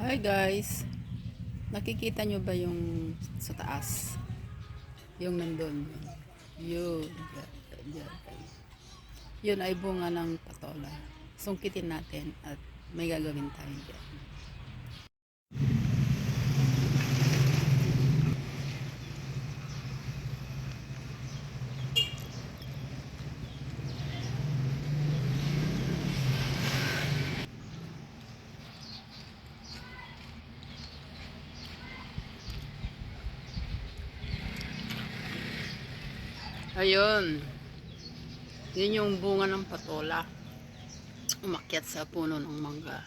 Hi guys. Nakikita nyo ba yung sa taas? Yung nandun. Yun. Yan. Yun ay bunga ng patola. Sungkitin natin at may gagawin tayo dyan. Ayun. Yun yung bunga ng patola. Umakyat sa puno ng mangga.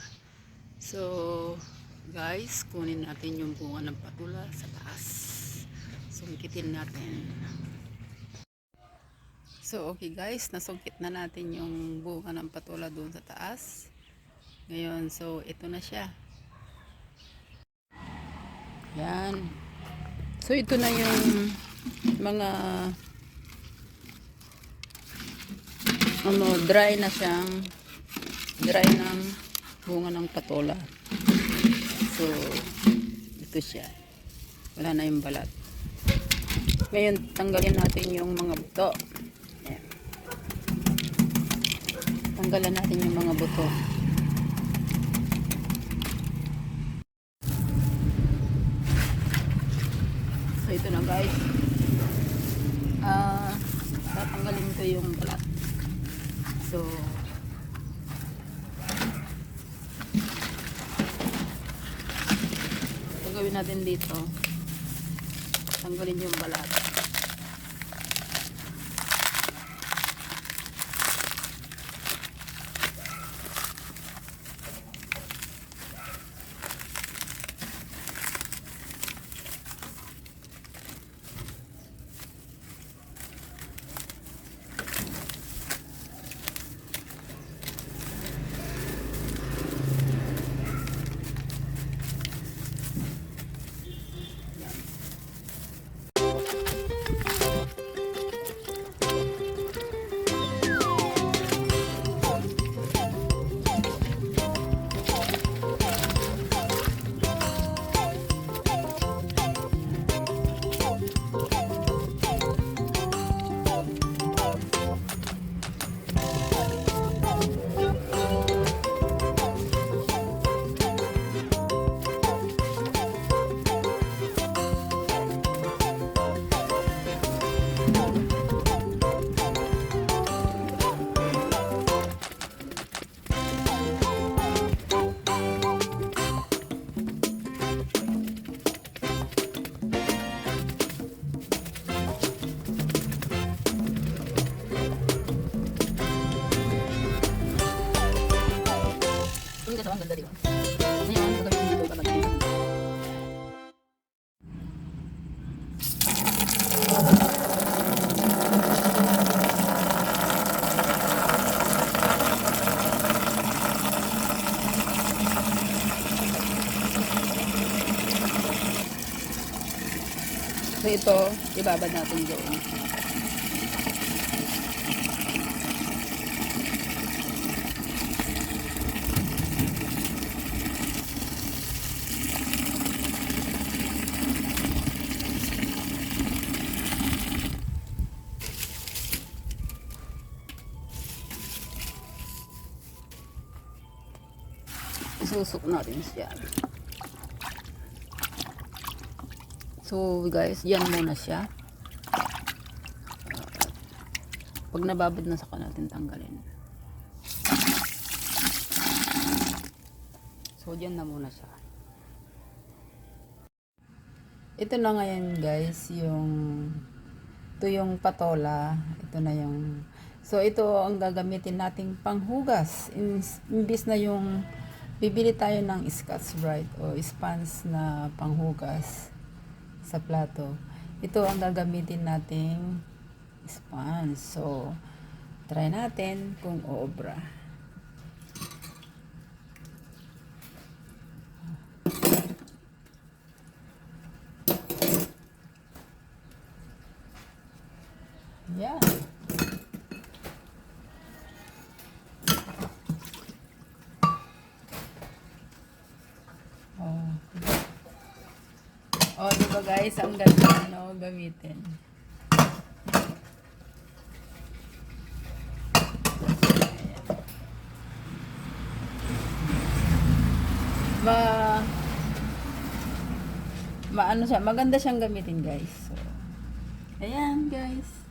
So, guys, kunin natin yung bunga ng patola sa taas. Sungkitin natin. So, okay guys, nasungkit na natin yung bunga ng patola doon sa taas. Ngayon, so, ito na siya. Yan. So, ito na yung mga ano, dry na siyang dry ng bunga ng patola. So, ito siya. Wala na yung balat. Ngayon, tanggalin natin yung mga buto. Ayan. Tanggalan natin yung mga buto. So, ito na guys. Ah, tatanggalin ko yung balat. So, gagawin natin dito, tanggalin yung balat. So ito, ibabad natin doon. Isusok natin siya. So guys, yan muna siya. Pag nababad na saka natin tanggalin. So diyan na muna siya. Ito na ngayon guys, yung ito yung patola, ito na yung So ito ang gagamitin nating panghugas. Imbis na yung bibili tayo ng Scotch Brite o sponge na panghugas sa plato. Ito ang gagamitin nating sponge. So, try natin kung oobra. Yan. Oh. Oh, di ba guys, ang ganda no gamitin. Ma maano siya, maganda siyang gamitin guys. So, ayan guys.